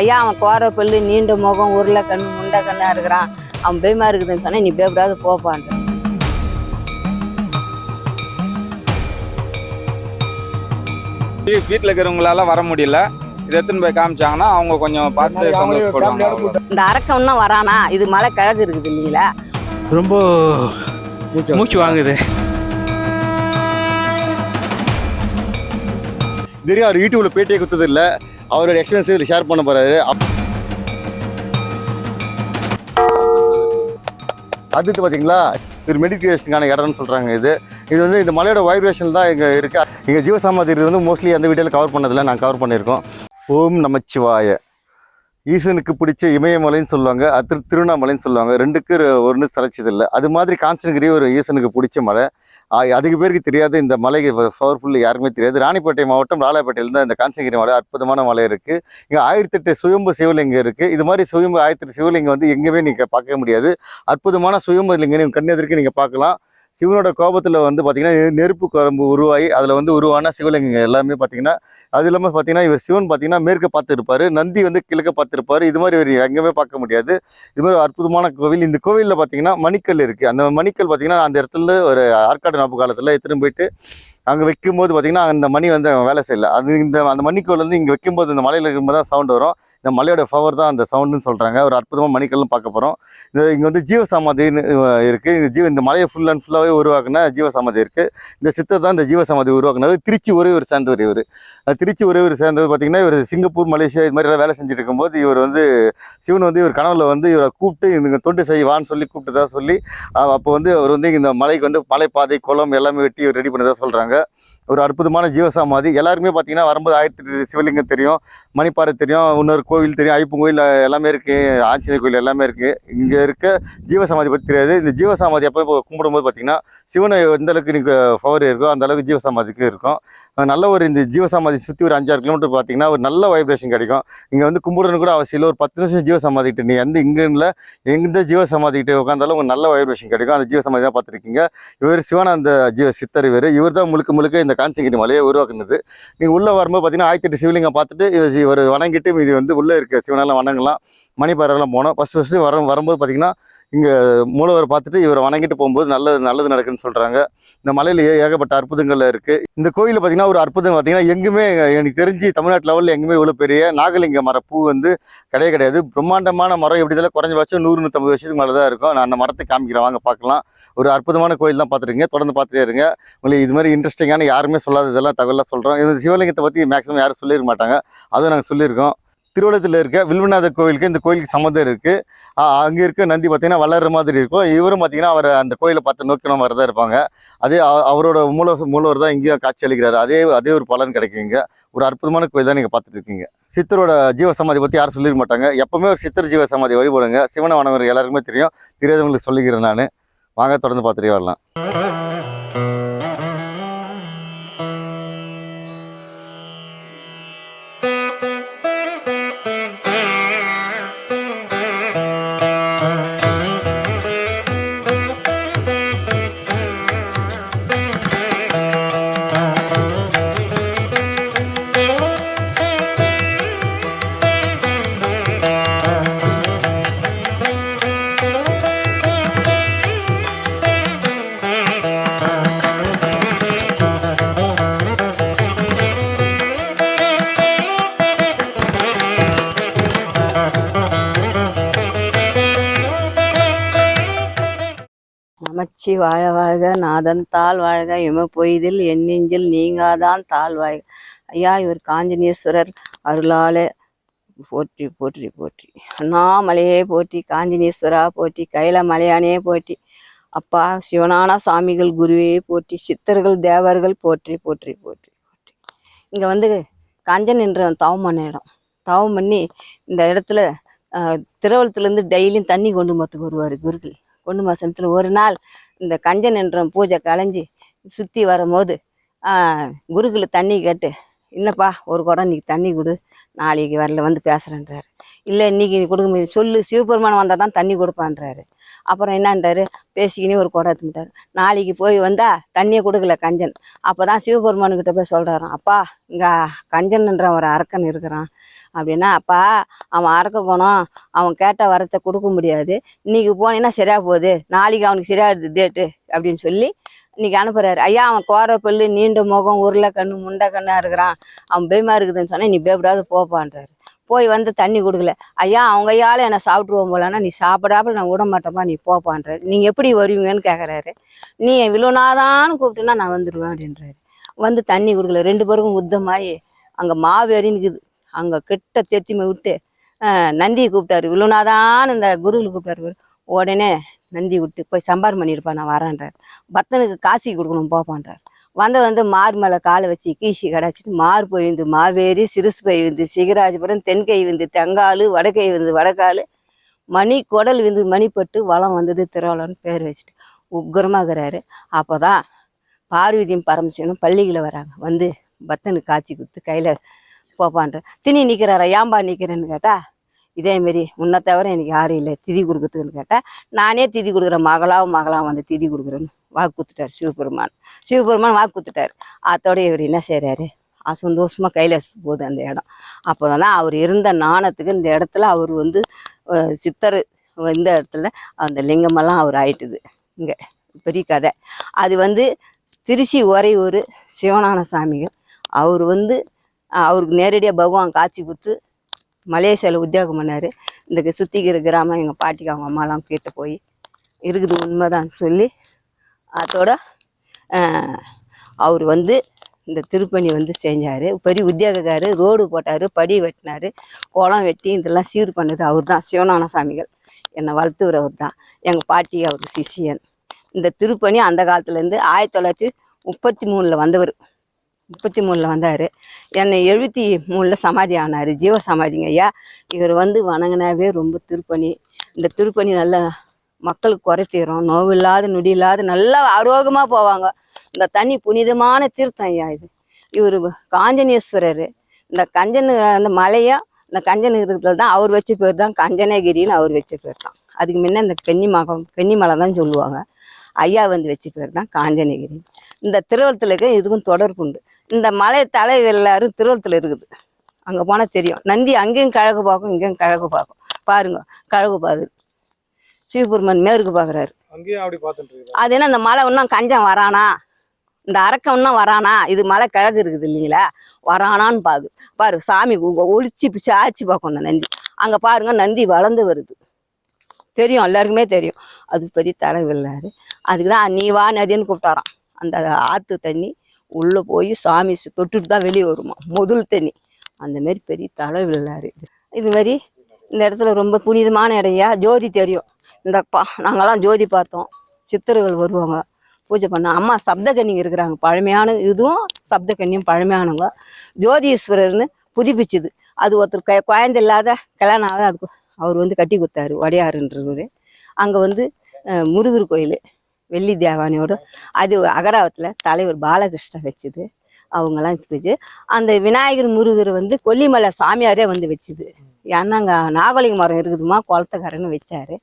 ஐயா அவன் கோர பல்லு நீண்ட முகம் உருளை கண்ணு முண்டை கண்ணாக இருக்கிறான். அவன் பயமா இருக்குதுன்னு சொன்னால் நீ பயப்படாத போப்பான்ட்டு. வீட்டில் இருக்கிறவங்களால வர முடியல. இதை எடுத்துன்னு போய் காமிச்சாங்கன்னா அவங்க கொஞ்சம் பார்த்து சந்தோஷப்படுவாங்க. இந்த அரக்கம் இன்னும் வரானா? இது மலை கிழக்கு இருக்குது இல்லைங்களா ரொம்ப மூச்சு வாங்குது. தெரியும் அவர் யூடியூப்ல பேட்டியே கொடுத்தது இல்லை. அவரோட எக்ஸ்பீரியன்ஸ் ஷேர் பண்ண போறாரு. அடுத்து பார்த்தீங்களா இது மெடிடேஷனுக்கான இடம்னு சொல்கிறாங்க இது. இது வந்து இந்த மலையோட வைப்ரேஷன் தான் இங்கே இருக்குது இங்கே ஜீவசமாதி இது வந்து மோஸ்ட்லி அந்த வீடியோவில் கவர் பண்ணதில்லை. நான் கவர் பண்ணியிருக்கோம். ஓம் நமச்சிவாய. ஈசனுக்கு பிடிச்ச இமயமலைன்னு சொல்லுவாங்க அது திரு- திருவண்ணாமலைன்னு சொல்லுவாங்க. ரெண்டுக்கு ஒன்று சலைச்சதில்லை அது மாதிரி காஞ்சனகிரி ஒரு ஈசனுக்கு பிடிச்ச மலை. அதிக பேருக்கு தெரியாது இந்த மலை பவர்ஃபுல் யாருக்குமே தெரியாது. ராணிப்பேட்டை மாவட்டம் லாலாப்பேட்டையில் தான் இந்த காஞ்சனகிரி மலை அற்புதமான மலை இருக்குது இங்கே ஆயிரத்தெட்டு சுயம்பு சிவலிங்கம் இருக்குது இது மாதிரி சுயம்பு ஆயிரத்தெட்டு சிவலிங்கம் வந்து எங்கேயுமே நீங்கள் பார்க்க முடியாது. அற்புதமான சுயம்பு லிங்கம் நீங்கள் நீங்கள் பார்க்கலாம். சிவனோட கோபத்தில் வந்து பார்த்திங்கன்னா நெருப்பு குழம்பு உருவாகி அதில் வந்து உருவான சிவலிங்கங்கள் எல்லாமே பார்த்தீங்கன்னா அது இல்லாமல் பார்த்தீங்கன்னா இவர் சிவன் பார்த்தீங்கன்னா மேற்க பார்த்துருப்பார் நந்தி வந்து கிழக்க பார்த்து இருப்பார் இது மாதிரி இவர் எங்கேயுமே பார்க்க முடியாது. இது மாதிரி அற்புதமான கோவில். இந்த கோவிலில் பார்த்தீங்கன்னா மணிக்கல் இருக்குது அந்த மணிக்கல் பார்த்தீங்கன்னா அந்த இடத்துல ஒரு ஆற்காடு நாப்பு காலத்தில் எடுத்துன்னு போயிட்டு அங்கே வைக்கும்போது பார்த்தீங்கன்னா அந்த மணி வந்து அவன் வேலை செய்யல. அது இந்த அந்த மணிக்கோல் வந்து இங்கே வைக்கும்போது இந்த மலையில் இருக்கும்போது தான் சவுண்டு வரும். இந்த மலையோட ஃபவர் தான் அந்த சவுண்டுன்னு சொல்கிறாங்க ஒரு அற்புதமாக மணிக்கல்லும் பார்க்க போகிறோம் இது இங்கே வந்து ஜீவசமாதின்னு இருக்குது இந்த ஜீவ இந்த மலையை ஃபுல் அண்ட் ஃபுல்லாகவே உருவாக்குன ஜீவசமாதி இருக்குது இந்த சித்தர் தான் இந்த ஜீவசமாதி உருவாக்குனது. திருச்சி ஒரே ஒரு சேர்ந்தவர் இவர். திருச்சி ஒரே ஒரு சேர்ந்தவர் பார்த்தீங்கன்னா இவர் சிங்கப்பூர் மலேசியா இது மாதிரி எல்லாம் வேலை செஞ்சுட்டு இருக்கும்போது இவர் வந்து சிவன் வந்து இவர் கனவுல வந்து இவரை கூப்பிட்டு இந்த தொண்டு செய்வான்னு சொல்லி கூப்பிட்டதா சொல்லி அப்போ வந்து அவர் வந்து இந்த மலைக்கு வந்து மலைப்பாதை குளம் எல்லாமே வெட்டி ரெடி பண்ணதா சொல்கிறாங்க Да. ஒரு அற்புதமான ஜீவசமாதி. எல்லாருமே பார்த்தீங்கன்னா வரும்போது ஆயிரத்தி சிவலிங்கம் தெரியும் மணிப்பாறை தெரியும் இன்னொரு கோவில் தெரியும் ஐயப்பன் கோயில் எல்லாமே இருக்குது ஆஞ்சநேயர் கோயில் எல்லாமே இருக்குது இங்கே இருக்க ஜீவசமாதி பற்றி தெரியாது. இந்த ஜீவசமாதி அப்போ இப்போ கும்பிடும்போது பார்த்தீங்கன்னா சிவனை எந்த அளவுக்கு நீங்கள் பவர் இருக்கோ அந்த அளவுக்கு ஜீவசமாதிக்கு இருக்கும். நல்ல ஒரு இந்த ஜீவசமாதி சுற்றி ஒரு அஞ்சாறு கிலோமீட்டர் பார்த்தீங்கன்னா ஒரு நல்ல வைப்ரேஷன் கிடைக்கும். இங்கே வந்து கும்பிடணும் கூட அவசியம் இல்லை. ஒரு பத்து நிமிஷம் ஜீவசமாதிக்கிட்ட நீ எந்த இங்கே எந்த ஜீவசமாதிக்கிட்ட உட்காந்தாலும் உங்களுக்கு நல்ல வைப்ரேஷன் கிடைக்கும். அந்த ஜீவசமாதி தான் பார்த்துருக்கீங்க இவர் சிவானந்த ஜீவ சித்தர் இவர். இவர் தான் முழுக்க முழுக்க இந்த காஞ்சிகிரி மலையை உருவாக்குனது. நீங்கள் உள்ளே வரும்போது பார்த்தீங்கன்னா ஆயிரத்தி எட்டு சிவலிங்கம் பார்த்துட்டு இது ஒரு வணங்கிட்டு இது வந்து உள்ளே இருக்க சிவனெல்லாம் வணங்கலாம். மணிப்பாறைலாம் போனோம். ஃபஸ்ட்டு ஃபஸ்ட்டு வர வரும்போது பார்த்தீங்கன்னா இங்கே மூலவரை பார்த்துட்டு இவரை வணங்கிட்டு போகும்போது நல்லது நல்லது நடக்குன்னு சொல்கிறாங்க இந்த மலையில் ஏகப்பட்ட அற்புதங்கள் இருக்குது இந்த கோயிலில் பார்த்தீங்கன்னா ஒரு அற்புதம் பார்த்தீங்கன்னா எங்குமே எனக்கு தெரிஞ்சு தமிழ்நாட்டு லெவலில் எங்குமே இவ்வளோ பெரிய நாகலிங்க மர பூ வந்து கிடையாது கிடையாது. பிரம்மாண்டமான மரம் எப்படி இதில் குறைஞ்சபட்சம் நூறு நூற்றம்பது வருஷத்துக்கு மேலே தான் இருக்கும். நான் அந்த மரத்தை காமிக்கிறேன். வாங்க பார்க்கலாம். ஒரு அற்புதமான கோயில் தான் பார்த்துருங்க தொடர்ந்து பார்த்துட்டே இருங்க. உங்களுக்கு இது மாதிரி இன்ட்ரெஸ்டிங்கான யாருமே சொல்லாத இதெல்லாம் தகவலாக சொல்கிறோம் இந்த சிவலிங்கத்தை பற்றி மேக்ஸிமம் யாரும் சொல்லியிருக்க மாட்டாங்க. அதுவும் நாங்கள் சொல்லியிருக்கோம். திருவள்ளத்தில் இருக்க வில்வநாதர் கோவிலுக்கு இந்த கோயிலுக்கு சம்மந்தம் இருக்குது அங்கே இருக்க நந்தி பார்த்தீங்கன்னா வளர்ற மாதிரி இருக்கும். இவரும் பார்த்திங்கன்னா அவர் அந்த கோயிலை பார்த்து நோக்கின மாதிரி தான் இருப்பாங்க. அதே அவரோட மூல மூலவர் தான் இங்கேயும் காட்சி அளிக்கிறாரு அதே அதே ஒரு பலன் கிடைக்குங்க ஒரு அற்புதமான கோயில் தான் நீங்கள் பார்த்துட்டு இருக்கீங்க. சித்தரோட ஜீவசமாதி பற்றி யாரும் சொல்லிருக்க மாட்டாங்க. எப்பவுமே ஒரு சித்தர் ஜீவசமாதி வழிபடுங்க. சிவன வனவர் எல்லாருக்குமே தெரியும். தெரியாதவங்களுக்கு சொல்லிக்கிறேன் நான். வாங்க தொடர்ந்து பார்த்துட்டே வரலாம். நமச்சி வாழ வாழ்க நாதன் தாழ் வாழ்க எம பொய்தில் என் நெஞ்சில் நீங்காதான் தாழ் வாழ்க. ஐயா இவர் காஞ்சனேஸ்வரர் அருளாலே போற்றி போற்றி போற்றி. அண்ணாமலையே போற்றி காஞ்சனேஸ்வரா போற்றி கைல மலையானே போற்றி. அப்பா சிவனான சாமிகள் குருவே போற்றி சித்தர்கள் தேவர்கள் போற்றி போற்றி போற்றி போற்றி. இங்கே வந்து காஞ்சன் என்ற தவம் பண்ண இடம். தவம் பண்ணி இந்த இடத்துல திருவள்ளத்துலேருந்து டெய்லியும் தண்ணி கொண்டு மத்துக்கு வருவார் குருக்கள். கொண்டு மாசத்துல ஒரு நாள் இந்த கஞ்சன் என்ற பூஜை களைஞ்சி சுற்றி வரும்போது குருகுல தண்ணி கேட்டு இல்லைப்பா ஒரு குடம் இன்னைக்கு தண்ணி கொடு. நாளைக்கு வரல வந்து பேசுகிறேன்றாரு இல்லை இன்னைக்கு கொடுக்க முடியும் சொல்லு சிவபெருமான் வந்தால் தான் தண்ணி கொடுப்பான்றாரு. அப்புறம் என்னன்றாரு? பேசிக்கினே ஒரு குடம் எடுத்துட்டார் நாளைக்கு போய் வந்தால் தண்ணியை கொடுக்கல கஞ்சன். அப்போ தான் சிவபெருமானுக்கிட்ட போய் சொல்கிறாராம் அப்பா இங்கே கஞ்சன்ன்ற ஒரு அரக்கன் இருக்கிறான். அப்படின்னா அப்பா அவன் அறக்க போனோம் அவன் கேட்ட வரத்தை கொடுக்க முடியாது. இன்றைக்கி போனீங்கன்னா சரியாக போகுது. நாளைக்கு அவனுக்கு சரியாகிடுது டேட்டு அப்படின்னு சொல்லி இன்னைக்கு அனுப்புறாரு. ஐயா அவன் கோர பல்லு நீண்ட முகம் உருளை கண்ணு முண்டை கண்ணா இருக்கிறான். அவன் பயமா இருக்குதுன்னு சொன்னா நீ பயப்படாத போப்பான்றாரு போய் வந்து தண்ணி கொடுக்கல. ஐயா அவங்க ஐயால என்னை சாப்பிட்ருவோம் போலன்னா நீ சாப்பிடாமல் நான் விட மாட்டேப்பா நீ போப்பான்றாரு நீங்கள் எப்படி வருவீங்கன்னு கேட்குறாரு நீ இவ்வளோனாதான்னு கூப்பிட்டுனா நான் வந்துடுவேன் அப்படின்றாரு. வந்து தண்ணி கொடுக்கல. ரெண்டு பேருக்கும் உத்தமாயி அங்கே மாவேறி நிற்குது அங்கே கிட்ட தெத்திமை விட்டு நந்தியை கூப்பிட்டாரு. இவ்வளோனாதான் இந்த குருவில் கூப்பிட்டாரு உடனே நந்தி விட்டு போய் சம்பாரம் பண்ணியிருப்பா நான் வரேன்றார். பக்தனுக்கு காசி கொடுக்கணும் போப்பான்றார் வந்த வந்து மார் மேலே காலை வச்சு கீசி கடாச்சிட்டு மார் போயிருந்து மாவேரி சிறுசு போய் வந்து சிகராஜபுரம் தென்கை வந்து தெங்காலு வடகை வந்து வடகாலு மணி குடல் விந்து மணிப்பட்டு வளம் வந்தது திருவள்ளம்னு பேர் வச்சுட்டு உக்ரமாகிறாரு அப்போ தான் பார்வதியும் பரமசிவனும் பள்ளிகளில் வராங்க. வந்து பத்தனுக்கு காய்ச்சி கொடுத்து கையில் போப்பான்ற திணி நிற்கிறாரா ஏம்பா நிற்கிறேன்னு கேட்டால் இதேமாரி உன்னை தவிர எனக்கு யாரும் இல்லை. திதி கொடுக்கறதுக்குன்னு கேட்டால் நானே திதி கொடுக்குறேன் மகளாவும் மகளாவும் வந்து திதி கொடுக்குறேன்னு வாக்கு கொடுத்துட்டார் சிவபெருமான். சிவபெருமான் வாக்கு கொடுத்துட்டார். அதோட இவர் என்ன செய்கிறாரு சந்தோஷமாக கையில் போகுது அந்த இடம். அப்போ தான் அவர் இருந்த நாணத்துக்கு இந்த இடத்துல அவர் வந்து சித்தர் இந்த இடத்துல அந்த லிங்கமெல்லாம் அவர் ஆயிட்டுது. இங்கே பெரிய கதை. அது வந்து திருச்சி ஒரே ஒரு சிவனான சாமிகள் அவர் வந்து அவருக்கு நேரடியாக பகவான் காட்சி கொடுத்து மலேசியாவில் உத்தியோகம் பண்ணார். இந்த சுற்றிக்கிற கிராமம் எங்கள் பாட்டிக்கு அவங்க அம்மாலாம் கேட்டு போய் இருக்குது உண்மைதான் சொல்லி அதோட அவர் வந்து இந்த திருப்பணி வந்து செஞ்சார். பெரிய உத்தியோகக்காரு ரோடு போட்டார் படி வெட்டினார் குளம் வெட்டி இதெல்லாம் சீர் பண்ணது அவர் தான் சிவனான சாமிகள். என்னை வளர்த்துறவர் தான். எங்கள் பாட்டி அவர் சிஷியன். இந்த திருப்பணி அந்த காலத்துலேருந்து ஆயிரத்தி தொள்ளாயிரத்தி முப்பத்தி மூணில் வந்தவர். முப்பத்தி மூணில் வந்தார். என்னை எழுபத்தி மூணில் சமாதி ஆனார். ஜீவ சமாதிங்க ஐயா. இவர் வந்து வணங்கினாவே ரொம்ப திருப்பணி. இந்த திருப்பணி நல்ல மக்களுக்கு குறை தீரும். நோவு இல்லாத நொடி இல்லாத நல்லா ஆரோக்கியமாக போவாங்க. இந்த தண்ணி புனிதமான தீர்த்தம் ஐயா இது. இவர் காஞ்சனேஸ்வரர். இந்த கஞ்சன் அந்த மலையா இந்த கஞ்சன் இருக்கிறதுல தான் அவர் வச்ச பேர் தான் கஞ்சனகிரின்னு அவர் வச்ச பேர் தான். அதுக்கு முன்னே இந்த பெண்ணி மகம் பெண்ணி மலை தான் சொல்லுவாங்க. ஐயா வந்து வச்ச பேர் தான் காஞ்சனகிரி. இந்த திருவள்ளத்துலக்கு இதுக்கும் தொடர்பு உண்டு இந்த மலை தலைவர் எல்லாரும் திருவள்ளத்தில் இருக்குது. அங்கே போனால் தெரியும். நந்தி அங்கேயும் கிழக்கு பார்க்கும் இங்கேயும் கிழக்கு பார்க்கும். பாருங்க கிழக்கு பாரு. சிவபெருமன் மேற்கு பார்க்குறாரு. அது என்ன இந்த மலை இன்னும் கஞ்சம் வரானா? இந்த அரக்கம் இன்னும் வரானா? இது மலை கிழக்கு இருக்குது இல்லைங்களா? வரானான்னு பாரு பாரு சாமி ஒ- ஒளிச்சு சாச்சி பார்க்கும் அந்த நந்தி. அங்கே பாருங்க நந்தி வளர்ந்து வருது. தெரியும் எல்லாருக்குமே தெரியும். அது பெரிய தலைவில்லாரு அதுக்கு தான் நீ வா நதின்னு கூப்பிட்டாராம். அந்த ஆற்று தண்ணி உள்ளே போய் சாமி தொட்டுட்டு தான் வெளியே வருமா? முதல் தண்ணி. அந்தமாரி பெரிய தலை விழாரு இது மாதிரி இந்த இடத்துல ரொம்ப புனிதமான இடையா ஜோதி தெரியும். இந்த பா நாங்கள்லாம் ஜோதி பார்த்தோம். சித்தர்கள் வருவாங்க. பூஜை பண்ண அம்மா சப்தகன்னிங்க இருக்கிறாங்க. பழமையான இதுவும் சப்தகன்னியும் பழமையானவங்க. ஜோதீஸ்வரர்னு புதுப்பிச்சுது. அது ஒருத்தர் க குழந்தை இல்லாத கல்யாணம் ஆகாத. அதுக்கு அவர் வந்து கட்டி கொடுத்தாரு. வடையாருன்றவர் அங்கே வந்து முருகர் கோயில். வெள்ளி தேவானியோட. அது அகராவத்தில் தலைவர் பாலகிருஷ்ணன் வச்சுது. அவங்கெல்லாம் வச்சு அந்த விநாயகர் முருகர் வந்து கொல்லிமலை சாமியாரே வந்து வச்சுது. ஏன்னா அங்கே நாகலிங்க மரம் இருக்குதுமா குளத்துக்காரன்னு வச்சாரு.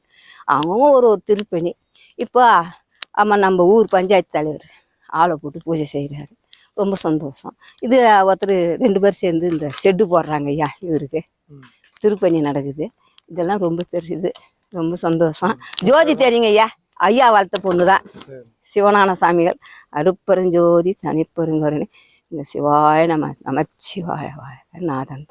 அவங்க ஒரு ஒரு திருப்பணி. இப்போ ஆமா நம்ம ஊர் பஞ்சாயத்து தலைவர் ஆளை போட்டு பூஜை செய்கிறாரு ரொம்ப சந்தோஷம். இது ஒருத்தர் ரெண்டு பேர் சேர்ந்து இந்த ஷெட்டு போடுறாங்க ஐயா இவருக்கு. திருப்பணி நடக்குது. இதெல்லாம் ரொம்ப பெருசு ரொம்ப சந்தோஷம். ஜோதி தெரியுங்க ஐயா. ஐயா வளர்த்த பொண்ணு தான் சிவனான சாமிகள். அருப்பெருஞ்சோதி சனிப்பெருங்கருணை. இந்த சிவாய நம நமச்சிவாய வாழ்க நாதன்.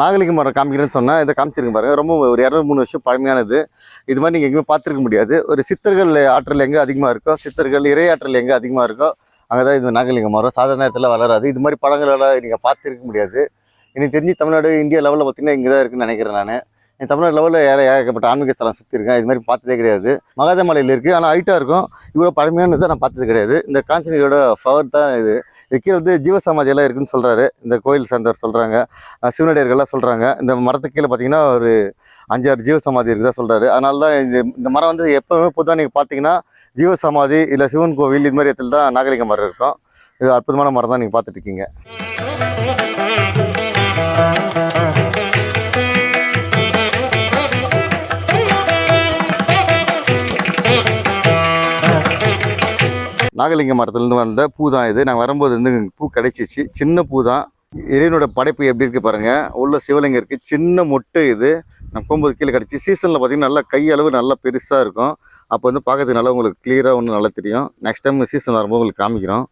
நாகலிங்க மரம் காமிக்கிறேன்னு சொன்னால் இதை காமிச்சிருங்க பாருங்கள் ரொம்ப ஒரு இரநூறு மூணு வருஷம் பழமையானது. இது மாதிரி நீங்கள் எங்கேயுமே பார்த்துருக்க முடியாது. ஒரு சித்தர்கள் ஆற்றல் எங்கே அதிகமாக இருக்கோ சித்தர்கள் இறை ஆற்றல் எங்கே அதிகமாக இருக்கோ அங்கே தான் இது நாகலிங்க மரம் சாதாரண நேரத்தில் வளராது. இது மாதிரி பழங்களெல்லாம் நீங்கள் பார்த்துருக்க முடியாது. எனக்கு தெரிஞ்சு தமிழ்நாடு இந்தியா லெவலில் பார்த்தீங்கன்னா இங்கே தான் இருக்குன்னு நினைக்கிறேன் நான். தமிழ்நாடு லெவலில் ஏற ஏகப்பட்ட ஆன்மீக ஸ்தலம் சுற்றி இருக்கேன். இது மாதிரி பார்த்ததே கிடையாது. மகாதமலையில் இருக்குது ஆனால் ஹைட்டாக இருக்கும். இவ்வளோ பழமையானதை நான் பார்த்தது கிடையாது. இந்த காஞ்சனியோட ஃப்ளவர் தான் இது. இது கீழே வந்து ஜீவசமாதியெல்லாம் இருக்குன்னு சொல்கிறாரு இந்த கோயில் சார்ந்தவர் சொல்கிறாங்க சிவனடியர்கள்லாம் சொல்கிறாங்க இந்த மரத்துக்கு கீழே பார்த்தீங்கன்னா ஒரு அஞ்சாறு ஜீவசமாதி இருக்குதா சொல்கிறாரு அதனால தான் இது இந்த மரம் வந்து எப்போவுமே பொதுவாக நீங்கள் பார்த்தீங்கன்னா ஜீவசமாதி இல்லை சிவன் கோவில் இது மாதிரி இடத்துல தான் நாகரிக மரம் இருக்கும் இது அற்புதமான மரம் தான் நீங்கள் பார்த்துட்ருக்கீங்க நாகலிங்க மரத்துலேருந்து வந்த பூ தான் இது. நாங்கள் வரும்போது வந்து பூ கிடைச்சிச்சு. சின்ன பூ தான். இறைவனோட படைப்பு எப்படி இருக்குது பாருங்கள் உள்ள சிவலிங்கம் இருக்குது சின்ன மொட்டை இது. நான் போகும்போது கீழே கிடச்சி. சீசனில் பார்த்தீங்கன்னா நல்லா கையளவு நல்லா பெருசாக இருக்கும். அப்போ வந்து பார்க்கறதுக்கு நல்லா உங்களுக்கு கிளியராக ஒன்று நல்லா தெரியும். நெக்ஸ்ட் டைம் சீசன் வரும்போது உங்களுக்கு காமிக்கிறோம்.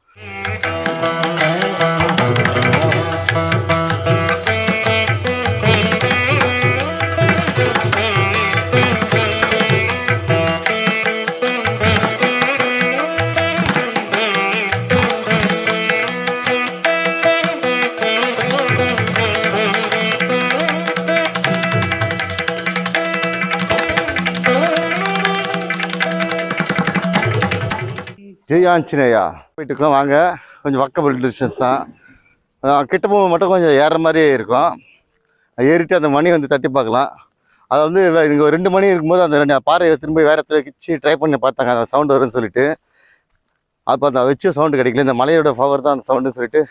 ஆஞ்சநேயா. போயிட்டு வாங்க. கொஞ்சம் வக்கபிள் டிஸ்டன்ஸ் தான். கிட்ட போக மட்டும் கொஞ்சம் ஏற மாதிரியே இருக்கும். அது ஏறிட்டு அந்த மணி வந்து தட்டி பார்க்கலாம். அது வந்து இங்கே ரெண்டு மணி இருக்கும்போது அந்த ரெண்டு பாறையை திரும்ப வேற இடத்துல வச்சு ட்ரை பண்ணி பார்த்தாங்க. அந்த சவுண்டு வரும்னு சொல்லிட்டு. அப்போ அந்த வச்சு சவுண்டு கிடைக்கல. இந்த மலையோட பவர் தான் அந்த சவுண்டுன்னு சொல்லிட்டு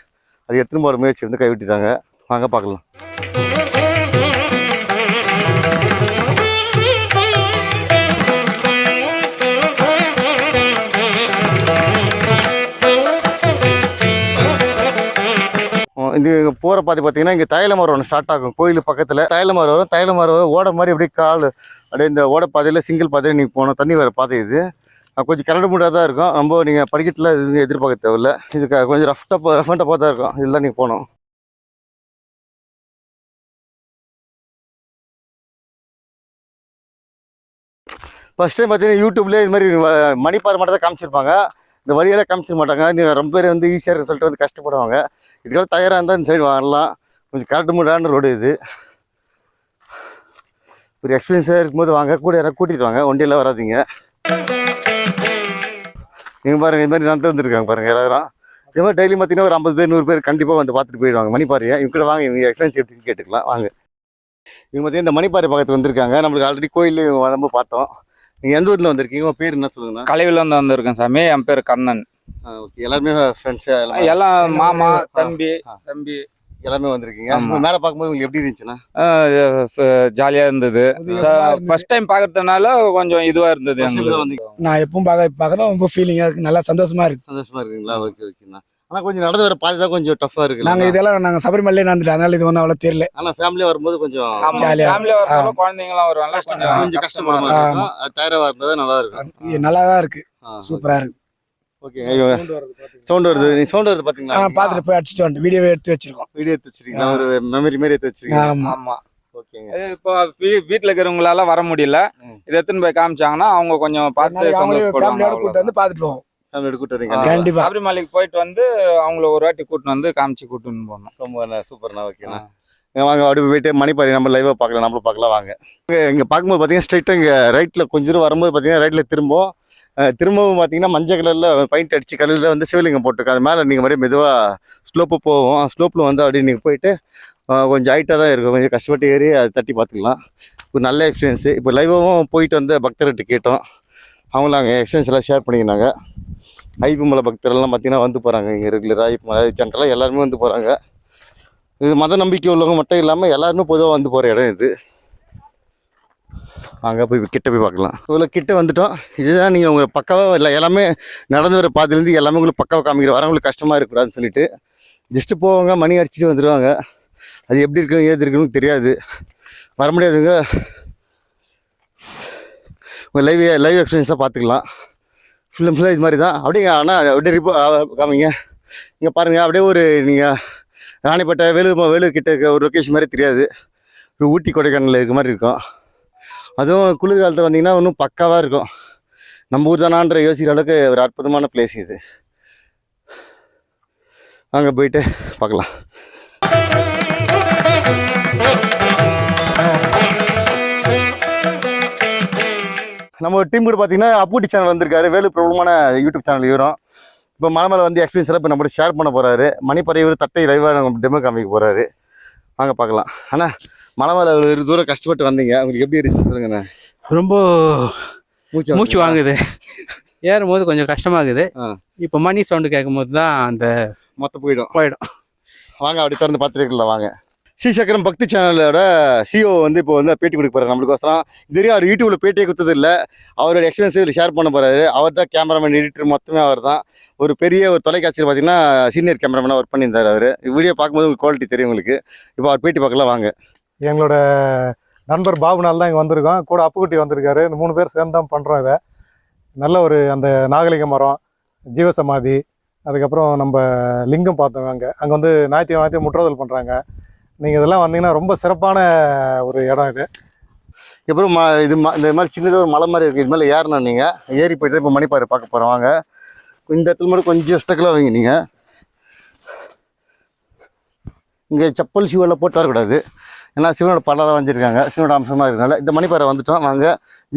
அது எடுத்துன்னு போகிற முயற்சி வந்து கைவிட்டுட்டாங்க. வாங்க பார்க்கலாம். இது போகிற பார்த்து பார்த்தீங்கன்னா இங்கே தைல மரம் ஒன்று ஸ்டார்ட் ஆகும். கோயில் பக்கத்தில் தைல மரம் வரும். தைல மரம் வரும். ஓட மாதிரி அப்படியே கால் அப்படியே இந்த ஓட பாதையில் சிங்கிள் பாதையில் நீங்கள் போகணும். தண்ணி வர பாதை இது. கொஞ்சம் கரடு முடாக தான் இருக்கும். ரொம்ப நீங்கள் படிக்கட்டில் இது எதிர்பார்க்க தேவையில்ல. இது கொஞ்சம் ரஃப் டப் ரஃப் அண்ட் டப்பாக தான் இருக்கும். இதுதான் நீங்கள் போகணும். ஃபஸ்ட் டைம் பார்த்தீங்கன்னா யூடியூப்லேயே இது மாதிரி வ- மணிப்பாறை மட்டும் தான் காமிச்சிருப்பாங்க. இந்த வழியெல்லாம் காமிச்சிக்க மாட்டாங்க. நீங்கள் ரொம்ப பேர் வந்து ஈஸியாக ரிசல்ட் சொல்லிட்டு வந்து கஷ்டப்படுவாங்க. இதுக்காக தயாராக இருந்தால் இந்த சைடு வரலாம். கொஞ்சம் கரெக்ட் முடான ரோடு இது. ஒரு எக்ஸ்பீரியன்ஸாக இருக்கும்போது வாங்க. கூட யாராவது கூட்டிகிட்டு வாங்க. ஒண்டியெல்லாம் வராதீங்க. நீங்கள் பாருங்கள் இந்த மாதிரி நடந்து வந்துருக்காங்க பாருங்கள் எல்லாரும். இது மாதிரி டெய்லி பார்த்தீங்கன்னா ஒரு ஐம்பது பேர் நூறு பேர் கண்டிப்பாக வந்து பார்த்துட்டு போயிடுவாங்க. மணிப்பாறையை. இவங்க கூட வாங்க. இவங்க எக்ஸ்பீரியன்ஸ் எப்படின்னு கேட்டுக்கலாம். வாங்க. இவங்க பார்த்தீங்கன்னா இந்த மணிப்பாறை பக்கத்துக்கு வந்திருக்காங்க. நம்மளுக்கு ஆல்ரெடி கோயில் வரும்போது பார்த்தோம். நீங்கள் எந்த ஊரில் வந்திருக்கீங்க? உங்கள் பேர் என்ன சொல்லுங்கண்ணா? கலைவில் இருந்து வந்திருக்கேன் சாமி. என் பேர் கண்ணன். ஓகே. எல்லாருமே ஃப்ரெண்ட்ஸு எல்லாமே? எல்லாம் மாமா தம்பி. தம்பி. எல்லாமே வந்திருக்கீங்க. உங்க மேலே பார்க்கும்போது உங்களுக்கு எப்படி இருந்துச்சுன்னா ஜாலியா இருந்தது. ஃபர்ஸ்ட் டைம் பாக்குறதுனால கொஞ்சம் இதுவா இருந்தது. நான் எப்பவும் பார்க்க பார்க்குறோம் ரொம்ப ஃபீலிங்காக இருக்கு. நல்லா சந்தோஷமா இருக்கு. சந்தோஷமா இருக்குங்களா? ஓகே ஓகேண்ணா. ஆனால் கொஞ்சம் நடந்து வர பாதை தான் கொஞ்சம் டஃப்பாக இருக்கு. நாங்கள் இதெல்லாம் நாங்கள் சபரிமலையே நடந்துட்டு அதனால இது ஒன்றும் அவ்வளோ தெரியல. ஆனால் ஃபேமிலியாக வரும்போது கொஞ்சம் ஆமா ஜாலியா. ஃபேமிலியா வரதால குழந்தைங்களாம் வருவாங்க கொஞ்சம் அது தயாராக இருந்தால் நல்லா இருக்கும். நல்லா தான் இருக்கு. ஆ, சூப்பரா இருக்கு. ஓகே சவுண்ட் வருது நீ சவுண்ட் வருது பார்த்தீங்களா பார்த்துட்டு போய் அடிச்சுட்டு வந்துட்டு வீடியோவே எடுத்து வச்சிருக்கோம். வீடியோ எடுத்து வச்சிருக்கீங்களா? ஒரு மெமரி மாதிரி எடுத்து வச்சிருக்கீங்க ஆமா. ஆமா. ஓகேங்க இது இப்போ வீ- வீட்ல இருக்கிறவங்களால வர முடியல. இதை எடுத்துன்னு போய் காமிச்சாங்கன்னா அவங்க கொஞ்சம் பார்த்து கூப்பிட்டு வந்து பார்த்துட்டு போவோம். ஃபேமிலி கூட்டு வரீங்க. கண்டிப்பா. சபரிமலைக்கு போயிட்டு வந்து அவங்கள ஒரு வாட்டி கூட்டின்னு வந்து காமிச்சு கூட்டின்னு போனோம். சூப்பர்ண்ணா சூப்பர்ண்ணா ஓகேண்ணா வாங்க அப்படி போயிட்டு மணிப்பாரி நம்ம லைவாக பார்க்கலாம் நம்மளும் பார்க்கலாம் வாங்க. இங்க- இங்க பார்க்கும்போது பார்த்தீங்கன்னா ஸ்ட்ரைட்டாக இங்கே ரைட்டில் கொஞ்ச தூரம் வரும்போது பார்த்தீங்கன்னா ரைட்டில் திரும்பும் அஹ் திரும்பவும் பார்த்தீங்கன்னா மஞ்சள் கலரில் பெயிண்ட் அடிச்சு கலரில் வந்து சிவலிங்கம் போட்டிருக்கு அது மேலே நீங்கள் அப்படியே மெதுவாக ஸ்லோப்பு போவோம். ஸ்லோப்பில் வந்து அப்படியே நீங்கள் போயிட்டு கொஞ்சம் ஹைட்டாக தான் இருக்கும். கொஞ்சம் கஷ்டப்பட்டு ஏறி அதை தட்டி பார்த்துக்கலாம். ஒரு நல்ல எக்ஸ்பீரியன்ஸு இப்போ லைவாகவும் போயிட்டு வந்து பக்தர்கிட்ட கேட்டோம். அவங்களும் அங்கே எக்ஸ்பீரியன்ஸ் எல்லாம் ஷேர் பண்ணிக்கினாங்க. ஐப்பமலை பக்தர்கள்லாம் பார்த்தீங்கன்னா வந்து போகிறாங்க இங்கே ரெகுலராக ஐப்பமலை ஜென்ரலாக எல்லாருமே வந்து போகிறாங்க இது மத நம்பிக்கை உள்ளவங்க மட்டும் இல்லாமல் எல்லாருமே பொதுவாக வந்து போகிற இடம் இது. அங்கே போய் கிட்ட போய் பார்க்கலாம். இவ்வளோ கிட்ட வந்துட்டோம். இதுதான் நீங்கள் உங்களுக்கு பக்காவாக இல்லை எல்லாமே நடந்து வர பாதிலேருந்து எல்லாமே உங்களுக்கு பக்காவாக காமிக்கிற வரவங்களுக்கு கஷ்டமாக இருக்கக்கூடாதுன்னு சொல்லிட்டு ஜஸ்ட்டு போவாங்க மணி அடிச்சுட்டு வந்துடுவாங்க அது எப்படி இருக்கும் ஏது இருக்குன்னு தெரியாது. வர முடியாதுங்க. உங்கள் லைவ் லைவ் எக்ஸ்பீரியன்ஸாக பார்த்துக்கலாம். ஃபுல்லும் ஃபுல்லாக இது மாதிரி தான். அப்படியே ஆனால் அப்படியே ரிப்போ காமிங்க. இங்கே பாருங்கள் அப்படியே ஒரு நீங்கள் ராணிப்பேட்டை வேலூர் வேலூர் கிட்ட இருக்க ஒரு லொக்கேஷன் மாதிரி தெரியாது. ஒரு ஊட்டி கொடைக்கானல் இருக்க மாதிரி இருக்கும். அதுவும் குளிர்காலத்தில் வந்தீங்கன்னா இன்னும் பக்காவாக இருக்கும். நம்ம ஊர் தானான்ற யோசிக்கிற அளவுக்கு ஒரு அற்புதமான பிளேஸ் இது. அங்கே போயிட்டு பார்க்கலாம். நம்ம டீம் கூட பார்த்தீங்கன்னா அப்பூட்டி சேனல் வந்திருக்காரு. வேலு பிரபலமான யூடியூப் சேனல் இவரும் இப்போ மலை மேலே வந்து எக்ஸ்பீரியன்ஸ் எல்லாம் இப்போ நம்ம ஷேர் பண்ண போகிறாரு மணிப்பறை இவர் தட்டை லைவாக நம்ம டெமோ காமிக்க போகிறாரு வாங்க பார்க்கலாம் அண்ணா மலை மேலே ஒரு தூரம் கஷ்டப்பட்டு வந்தீங்க. உங்களுக்கு எப்படி இருந்துச்சு சொல்லுங்கண்ணா. ரொம்ப மூச்சு மூச்சு வாங்குது. ஏறும்போது கொஞ்சம் கஷ்டமாகுது. இப்போ மணி சவுண்டு கேட்கும்போது தான் அந்த மொத்தம் போயிடும். போயிடும். வாங்க அப்படி திறந்து பார்த்துருக்கலாம் வாங்க. ஸ்ரீசக்கரம் பக்தி சேனலோட சிஓ வந்து இப்போ வந்து பேட்டி கொடுக்க போறாரு நம்மளுக்கோசரம். இது அவர் யூடியூப்ல பேட்டியே கொடுத்தது இல்லை அவரோட எக்ஸ்பீரியன்ஸ் ஷேர் பண்ண போறாரு. அவர் தான் கேமராமேன் எடிட்டர் மொத்தமே அவர் தான். ஒரு பெரிய ஒரு தொலைக்காட்சியில் பார்த்தீங்கன்னா சீனியர் கேமராமேனாக ஒர்க் பண்ணியிருந்தார் அவர். வீடியோ பார்க்கும்போது உங்களுக்கு குவாலிட்டி தெரியும் உங்களுக்கு. இப்போ அவர் பேட்டி பார்க்கலாம் வாங்க. எங்களோட நண்பர் பாபுனால் தான் இங்கே வந்திருக்கோம் கூட அப்புக்குட்டி வந்திருக்காரு. மூணு பேர் சேர்ந்து தான் பண்ணுறோம் இதை. நல்ல ஒரு அந்த நாகலிங்க மரம் ஜீவசமாதி அதுக்கப்புறம் நம்ம லிங்கம் பார்த்தோம் அங்கே. அங்கே வந்து ஞாயிற்று ஞாயிற்று முற்றுதல் பண்ணுறாங்க நீங்கள் இதெல்லாம் வந்தீங்கன்னா ரொம்ப சிறப்பான ஒரு இடம் இது. அப்புறம் ம இது ம இந்த மாதிரி சின்னதாக ஒரு மலை மாதிரி இருக்குது இது மேலே ஏறணும் நீங்கள் ஏறி போயிட்டு இப்போ மணிப்பாறை பார்க்க போகிறோம் வாங்க. இந்த இடத்துல மட்டும் கொஞ்சம் ஸ்டக்கில் வைங்க நீங்கள் இங்கே செப்பல் சிவனில் போட்டு வரக்கூடாது. ஏன்னா சிவனோட படம் வந்திருக்காங்க. சிவனோட அம்சமாக இருக்கனால இந்த மணிப்பாறை வந்துட்டோம். வாங்க.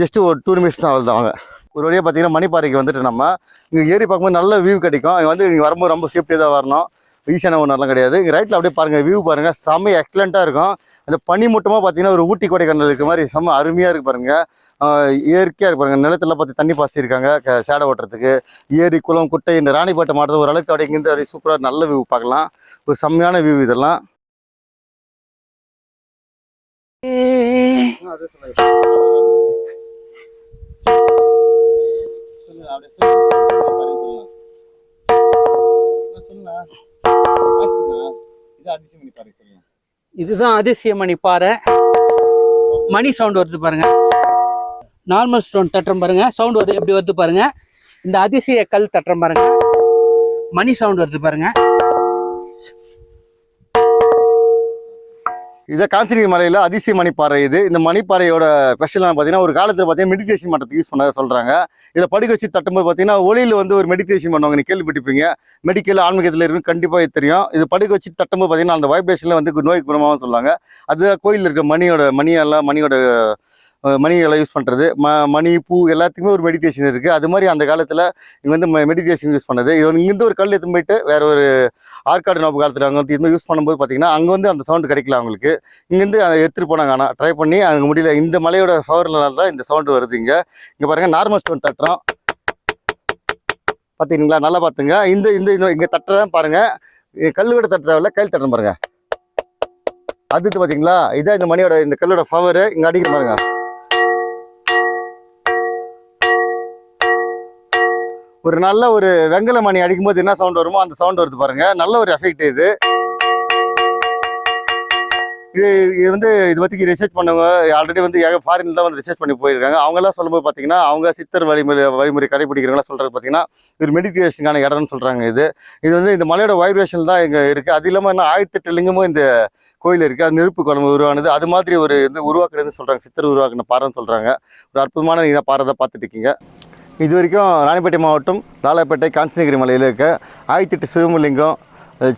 ஜஸ்ட் ஒரு டூ மினிட்ஸ் தான் வருது வாங்க. ஒரு வழியாக பார்த்தீங்கன்னா மணிப்பாறைக்கு வந்துட்டு நம்ம. இங்கே ஏறி பார்க்கும்போது நல்ல வியூ கிடைக்கும். இங்கே வந்து இங்கே வரும்போது ரொம்ப சேஃப்டியாக தான் வரணும். ஈஸியான ஒன்றெல்லாம் கிடையாது. இங்கே ரைட்டில் அப்படியே பாருங்கள் வியூ பாருங்கள் செம்ம எக்ஸலண்ட்டாக இருக்கும். அந்த பனி மூட்டமாக பார்த்தீங்கன்னா ஒரு ஊட்டி கொடைக்கானல் இருக்க மாதிரி செம்ம அருமையாக இருக்கு பாருங்கள் இயற்கையாக இருக்கு பாருங்கள் நிலத்தில் பார்த்து தண்ணி க- சேடை ஓட்டுறதுக்கு. ஏரி குளம் குட்டை இந்த ராணிப்பேட்டை மாவட்டத்தில் ஓரளவுக்கு அப்படியே இங்கேருந்து அப்படியே சூப்பராக நல்ல வியூ பார்க்கலாம். ஒரு செம்மையான வியூ இதெல்லாம். இதுதான் அதிசயமணி பாறை. மணி சவுண்ட் வருது பாருங்க. நார்மல் ஸ்டோன் தட்டுறோம் பாருங்க. சவுண்ட் வருது எப்படி வருது பாருங்க. இந்த அதிசய கல் தட்டுறோம் பாருங்க. மணி சவுண்ட் வருது பாருங்க. இதை காஞ்சிரி மலையில் அதிசய மணிப்பாறை இது. இந்த மணிப்பாறையோட ஸ்பெஷலாக பார்த்தீங்கன்னா ஒரு காலத்தில் பார்த்தீங்கன்னா மெடிடேஷன் பண்ணுறதுக்கு யூஸ் பண்ணதை சொல்கிறாங்க இதில் படுக்க வச்சு தட்டும்போது பார்த்தீங்கன்னா ஒளியில் வந்து ஒரு மெடிடேஷன் பண்ணுவாங்க. நீ கேள்விப்பட்டிருப்பீங்க. மெடிக்கல் ஆன்மீகத்தில் இருக்கு கண்டிப்பாக தெரியும். இது படுக்க வச்சு தட்டும்போது பார்த்தீங்கன்னா அந்த வைப்ரேஷனில் வந்து நோய் குணமாகவும் சொல்லுவாங்க. அது கோயிலில் இருக்க மணியோட மணியெல்லாம் மணியோட மணிகளை யூஸ் பண்ணுறது ம மணி பூ எல்லாத்துக்குமே ஒரு மெடிடேஷன் இருக்குது அது மாதிரி அந்த காலத்தில் இங்கே வந்து மெடிடேஷன் யூஸ் பண்ணது. இது வந்து இங்கேருந்து ஒரு கல் எடுத்துன்னு போயிட்டு வேறு ஒரு ஆற்காடு நோப்பு காலத்தில் அங்கே வந்து இது யூஸ் பண்ணும்போது பார்த்தீங்கன்னா அங்கே வந்து அந்த சவுண்டு கிடைக்கல அவங்களுக்கு. இங்கேருந்து அதை எடுத்துகிட்டு போனாங்க. ஆனால் ட்ரை பண்ணி அங்கே முடியல. இந்த மலையோட ஃபவர்னால தான் இந்த சவுண்டு வருது இங்கே. இங்கே பாருங்கள் நார்மல் ஸ்டோன் தட்டுறோம். பார்த்தீங்களா நல்லா பார்த்துங்க இந்த இந்த இங்கே தட்டுறேன் பாருங்கள் கல் கூட தட்ட தேவையில்ல கையில் தட்டுறேன் பாருங்கள் அடுத்து பார்த்தீங்களா இதான் இந்த மணியோட இந்த கல்லோட ஃபவரு இங்கே அடிக்கிற பாருங்க. ஒரு நல்ல ஒரு வெங்கல மணி அடிக்கும்போது என்ன சவுண்ட் வருமோ அந்த சவுண்ட் வருது பாருங்க. நல்ல ஒரு எஃபெக்ட் இது. இது இது வந்து இது பற்றி ரிசர்ச் பண்ணவங்க ஆல்ரெடி வந்து ஏக ஃபாரின்ல தான் வந்து ரிசர்ச் பண்ணி போயிருக்காங்க. அவங்கெல்லாம் சொல்லும்போது பார்த்தீங்கன்னா அவங்க சித்தர் வழிமுறை வழிமுறை கடைபிடிக்கிறவங்களாம் சொல்கிறது பார்த்தீங்கன்னா ஒரு மெடிடேஷனுக்கான இடம்னு சொல்கிறாங்க இது. இது வந்து இந்த மலையோட வைப்ரேஷன் தான் இங்கே இருக்குது அது இல்லாமல் இன்னும் ஆயிரத்தெட்டு லிங்கமும் இந்த கோயில் இருக்குது அது நெருப்பு குழம்பு உருவானது. அது மாதிரி ஒரு இது உருவாக்குறதுன்னு சொல்கிறாங்க சித்தர் உருவாக்குன பாறைன்னு சொல்கிறாங்க ஒரு அற்புதமான இதாக பாறை தான் பார்த்துட்டு இருக்கீங்க. இது வரைக்கும் ராணிப்பேட்டை மாவட்டம் லாலாப்பேட்டை காஞ்சிநகிரி மலையில் இருக்க ஆயிரத்தெட்டு எட்டு சிவமலிங்கம்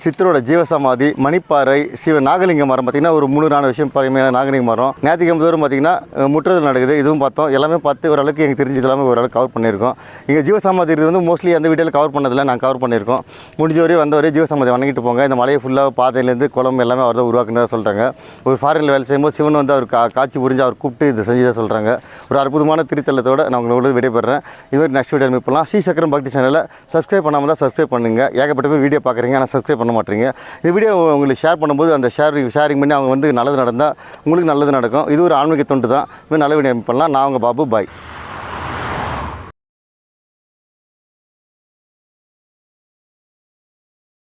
சித்தரோட ஜீவசமாதி மணிப்பாறை சிவ நாகலிங்க மரம் பார்த்திங்கன்னா ஒரு முழுரான விஷயம். பழமையான நாகலிங்க மரம். ஞாயிற்றுக்கிழமை தோறும் பார்த்திங்கன்னா முற்றுதல் நடக்குது. இதுவும் பார்த்தோம். எல்லாமே பார்த்து ஓரளவுக்கு எங்கள் தெரிஞ்சு எல்லாமே ஓரளவுக்கு கவர் பண்ணியிருக்கோம். இங்கே ஜீவசமாதி இது வந்து மோஸ்ட்லி அந்த வீடியோவில் கவர் பண்ணதில்லை. நான் கவர் பண்ணியிருக்கோம். முடிஞ்ச வரையும் வந்த வரையும் ஜீவசமாதி வணங்கிட்டு போங்க. இந்த மலையை ஃபுல்லாக பாதையிலேருந்து குளம் எல்லாமே அவர் தான் உருவாக்குனதாக சொல்கிறாங்க ஒரு ஃபாரினில் வேலை செய்யும்போது சிவன் வந்து அவர் கா காட்சி புரிஞ்சு அவர் கூப்பிட்டு இதை செஞ்சதாக சொல்கிறாங்க ஒரு அற்புதமான திருத்தலத்தோடு நான் உங்களோட விடைபெறேன். இது மாதிரி நெக்ஸ்ட் வீடியோ அனுப்பலாம் ஸ்ரீ சக்கரம் பக்தி சேனலில் சப்ஸ்கிரைப் பண்ணாமல் தான் சப்ஸ்கிரைப் பண்ணுங்க. ஏகப்பட்ட பேர் வீடியோ பார்க்குறீங்க. ஆனால் சப்ஸ்கிரைப் பண்ண மாட்டீங்க. இந்த வீடியோ உங்களுக்கு ஷேர் பண்ணும்போது அந்த ஷேரிங் ஷேரிங் பண்ணி அவங்க வந்து நல்லது நடந்தால் உங்களுக்கு நல்லது நடக்கும். இது ஒரு ஆன்மீக தொண்டு தான். இது மாதிரி நல்ல வீடியோ பண்ணலாம் நான் உங்கள் பாபு. பாய்